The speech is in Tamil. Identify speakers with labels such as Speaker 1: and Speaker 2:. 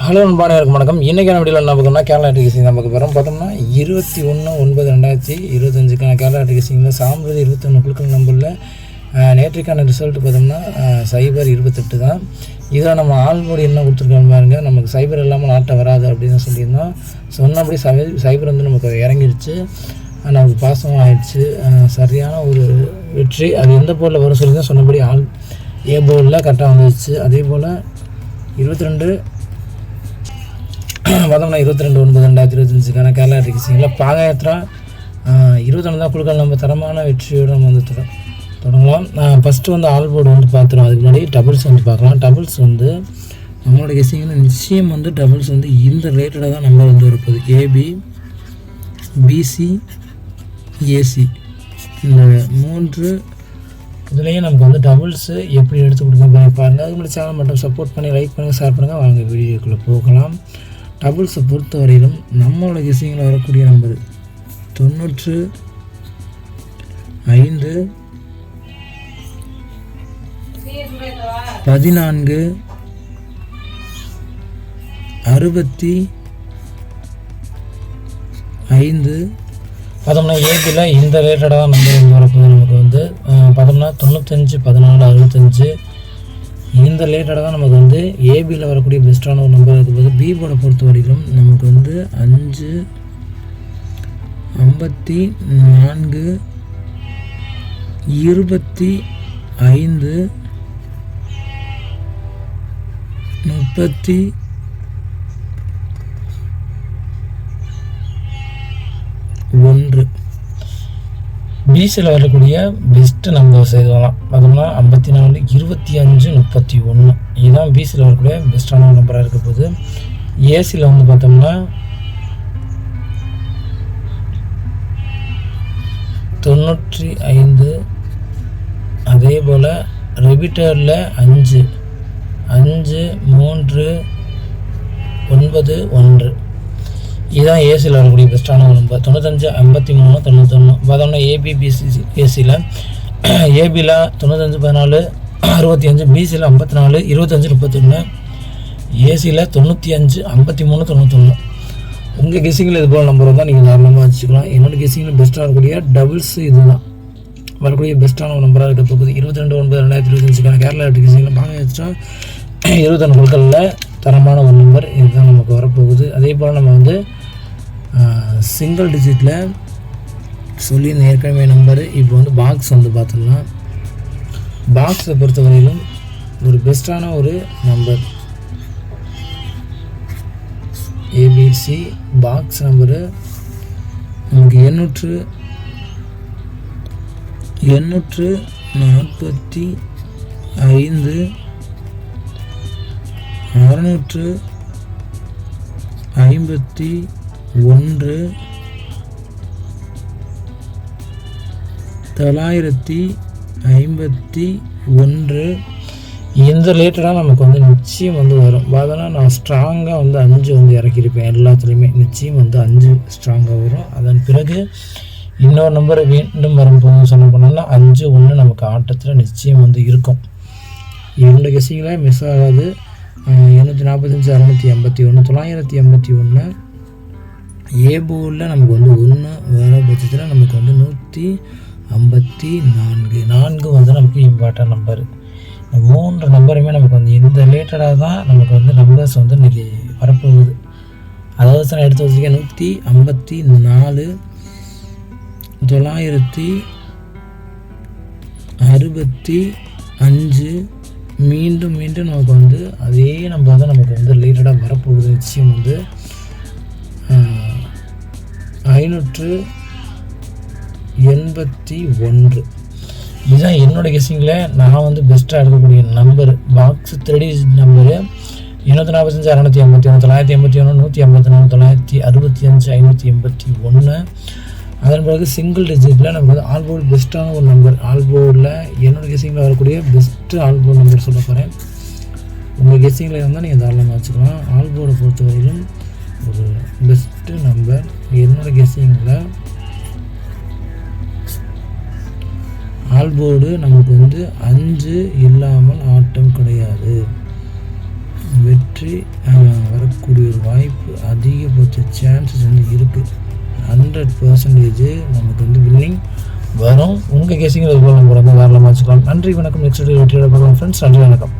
Speaker 1: ஹலோ நண்பானவருக்கு வணக்கம். இன்றைக்கான வீடியோவில் என்ன பார்க்கணும்னா கேரளா டிகேசிங் தான் பார்க்க போகிறோம் பார்த்தோம்னா இருபத்தி ஒன்று ஒன்பது ரெண்டாயிரத்தி இருபத்தஞ்சுக்கான கேரளா டிகிசிங்கில் சாம்பிரதி இருபத்தொன்று குழுக்கள் நம்பரில் நேற்றுக்கான ரிசல்ட் பார்த்தோம்னா சைபர் இருபத்தெட்டு தான். இதில் நம்ம ஆல்போர்டு என்ன கொடுத்துருக்கோம் பாருங்க. நமக்கு சைபர் இல்லாமல் நாட்டை வராது அப்படின்னு சொல்லியிருந்தோம். சொன்னபடி சை சைபர் வந்து நமக்கு இறங்கிடுச்சு நமக்கு பாசம் ஆயிடுச்சு. சரியான ஒரு வெற்றி. அது எந்த போர்டில் வரும் சொல்லி தான் சொன்னபடி ஆல் ஏ போர்டில் கரெக்டாக வந்துடுச்சு அதே போல் இருபத்தி ரெண்டு பார்த்தோம்னா இருபத்தி ரெண்டு ஒன்பது ரெண்டாயிரத்தி இருபத்தஞ்சுக்கான கேரளா டிகிசிங்கில் பாதயாத்திரா இருபத்தொன்று தான் குழுக்கள் நம்ம தரமான வெற்றியோடு நம்ம வந்து தொட தொடங்கலாம். ஃபஸ்ட்டு வந்து ஆல் போர்டு வந்து பார்த்துருவோம் அதுக்கு முன்னாடி டபுள்ஸ் வந்து பார்க்கலாம். டபுள்ஸ் வந்து நம்மளோட கெஸிங்கில் நிச்சயம் வந்து டபுள்ஸ் வந்து இந்த ரிலேட்டடாக தான் நம்பர் வந்து இருப்பது ஏபி பிசி ஏசி இந்த மூன்று இதுலேயும் நமக்கு வந்து டபுள்ஸு எப்படி எடுத்து கொடுக்க பாருங்கள் அதுக்கு முன்னாடி சேனல் மட்டும் சப்போர்ட் பண்ணி லைக் பண்ணுங்கள் ஷேர் பண்ணுங்கள் வாங்க வீடியோக்குள்ளே போகலாம். டபுள்ஸை பொறுத்தவரையிலும் நம்மளோட கெஸிங்கில் வரக்கூடிய நம்பர் தொண்ணூற்று ஐந்து பதினான்கு அறுபத்தி ஐந்து. பார்த்தோம்னா ஏபியில் இந்த ரிலேட்டடாக நம்பர் வந்து வரப்போகுது. நமக்கு வந்து அஹ், பார்த்தோம்னா தொண்ணூத்தஞ்சு பதினாலு அறுபத்தஞ்சு இந்த ரிலேட்டடாக தான் நமக்கு வந்து ஏபியில் வரக்கூடிய பெஸ்ட்டான ஒரு நம்பர் அது போது பிபோட பொறுத்த வரையிலும் நமக்கு வந்து அஞ்சு ஐம்பத்தி நான்கு இருபத்தி ஐந்து முப்பத்தி ஒன்று. பிசியில் வரக்கூடிய பெஸ்ட்டு நம்பர்ஸ் இதுவெல்லாம் பார்த்தோம்னா ஐம்பத்தி நாலு இருபத்தி அஞ்சு முப்பத்தி ஒன்று இதுதான் பிசியில் வரக்கூடிய பெஸ்ட்டான நம்பராக இருக்க போகுது. ஏசியில் வந்து பார்த்தோம்னா தொண்ணூற்றி ஐந்து. அதே போல் ரெபிட்டரில் அஞ்சு. அஞ்சு மூன்று ஒன்பது ஒன்று. இதுதான் ஏசியில் வரக்கூடிய பெஸ்ட்டான ஒரு நம்பர் தொண்ணூத்தஞ்சு ஐம்பத்தி மூணு தொண்ணூத்தொன்று பார்த்தோம்னா ஏபிபிசி ஏசியில் ஏபியில் தொண்ணூத்தஞ்சு பதினாலு அறுபத்தி அஞ்சு பிசியில் ஐம்பத்தி நாலு இருபத்தஞ்சு முப்பத்தொன்று ஏசியில் தொண்ணூற்றி அஞ்சு ஐம்பத்தி மூணு தொண்ணூத்தொன்று உங்கள் கெஸிங்கில் இது போல் நம்பர் வந்தால் நீங்கள் தாராளமாக வச்சுக்கலாம் என்னோடய கெஸிங்கில் பெஸ்ட்டாக இருக்கக்கூடிய டபுள்ஸ் இதுதான். வரக்கூடிய பெஸ்ட்டான ஒரு நம்பராக இருக்க போகுது. இருபத்தி ரெண்டு ஒன்பது ரெண்டாயிரத்தி இருபத்தஞ்சுக்கான கேரளா கெஸிங்கில் பாங்க வச்சுட்டா இருபத்தொன்று குழுக்களில் தரமான ஒரு நம்பர் இதுதான் நமக்கு வரப்போகுது. அதே போல் நம்ம வந்து சிங்கிள் டிஜிட்டில் சொல்லியிருந்த ஏற்கனவே நம்பரு இப்போ வந்து பாக்ஸ் வந்து பார்த்தோம்னா பாக்ஸை பொறுத்தவரையிலும் ஒரு பெஸ்ட்டான ஒரு நம்பர் ஏபிசி பாக்ஸ் நம்பரு நமக்கு எண்ணூற்று எண்ணூற்று நாற்பத்தி ஐந்து அறுநூற்று ஐம்பத்தி ஒன்று தொள்ளாயிரத்தி ஐம்பத்தி ஒன்று. இந்த ரிலேட்டடாக நமக்கு வந்து நிச்சயம் வந்து வரும். பார்த்தோன்னா நான் ஸ்ட்ராங்காக வந்து அஞ்சு வந்து இறக்கியிருப்பேன். எல்லாத்துலேயுமே நிச்சயம் வந்து அஞ்சு ஸ்ட்ராங்காக வரும். அதன் பிறகு இன்னொரு நம்பர் மீண்டும் வரும்போது சொல்ல போனோம்னா அஞ்சு ஒன்று நமக்கு ஆட்டத்தில் நிச்சயம் வந்து இருக்கும். இரண்டு கெஸிங்கில் மிஸ் ஆகாது. எழுநூற்றி நாற்பத்தஞ்சு அறநூற்றி எண்பத்தி ஒன்று தொள்ளாயிரத்தி எண்பத்தி ஒன்று ஏபோவில் நமக்கு வந்து ஒன்று வர பட்சத்தில் நமக்கு வந்து நூற்றி ஐம்பத்தி நான்கு. நான்கு வந்து நமக்கு இம்பார்ட்டன்ட் நம்பர் இந்த மூன்று நம்பருமே நமக்கு வந்து இந்த ரிலேட்டடாக தான் நமக்கு வந்து நம்பர்ஸ் வந்து இன்றைக்கி வரப்போகுது. அதாவது சார் எடுத்து வச்சுக்க நூற்றி ஐம்பத்தி நாலு தொள்ளாயிரத்தி அறுபத்தி அஞ்சு. மீண்டும் மீண்டும் நமக்கு வந்து அதே நம்பர் தான் நமக்கு வந்து ரிலேட்டடாக வரப்போகுது. நிச்சயம் வந்து ஐநூற்று எண்பத்தி ஒன்று. இதுதான் என்னோட கெஸ்ஸிங்கில் நான் வந்து பெஸ்ட்டாக எடுக்கக்கூடிய நம்பர் பாக்ஸ் த்ரெடி நம்பரு இருநூத்தி நாற்பத்தஞ்சு அறநூற்றி ஐம்பத்தி ஒன்று தொள்ளாயிரத்தி எண்பத்தி ஒன்று நூற்றி ஐம்பத்தி நாலு தொள்ளாயிரத்தி அறுபத்தி அஞ்சு ஐநூற்றி எண்பத்தி ஒன்று. அதன் பிறகு சிங்கிள் டிஜிட்டில் நமக்கு வந்து ஆல்போர்டு பெஸ்ட்டான ஒரு நம்பர் ஆல்போர்டில் என்னோடய கெஸிங்கில் வரக்கூடிய பெஸ்ட்டு ஆல்போர்டு நம்பர் சொல்ல போகிறேன் உங்கள் கெஸ்ஸிங்கில் இருந்தால் நீங்கள் தாராளமாக வச்சுக்கலாம். ஆல்போர்டை பொறுத்தவரையிலும் ஒரு பெஸ்ட்டு நம்பர் என்னோடய கெஸ்ஸிங்கில் ஆல்போர்டு நமக்கு வந்து அஞ்சு இல்லாமல் ஆட்டம் கிடையாது. வெற்றி வரக்கூடிய ஒரு வாய்ப்பு அதிகபட்ச சான்சஸ் வந்து இருக்குது ஹண்ட்ரட் பர்சன்டேஜ் நமக்கு வந்து வின்னிங் வரும். உங்கள் கெஸிங் போல நம்ம வந்து தாராளமாக வச்சுக்கலாம் நன்றி வணக்கம். நெக்ஸ்ட் வெற்றியோட பார்க்கலாம். ஃப்ரெண்ட்ஸ் நன்றி வணக்கம்.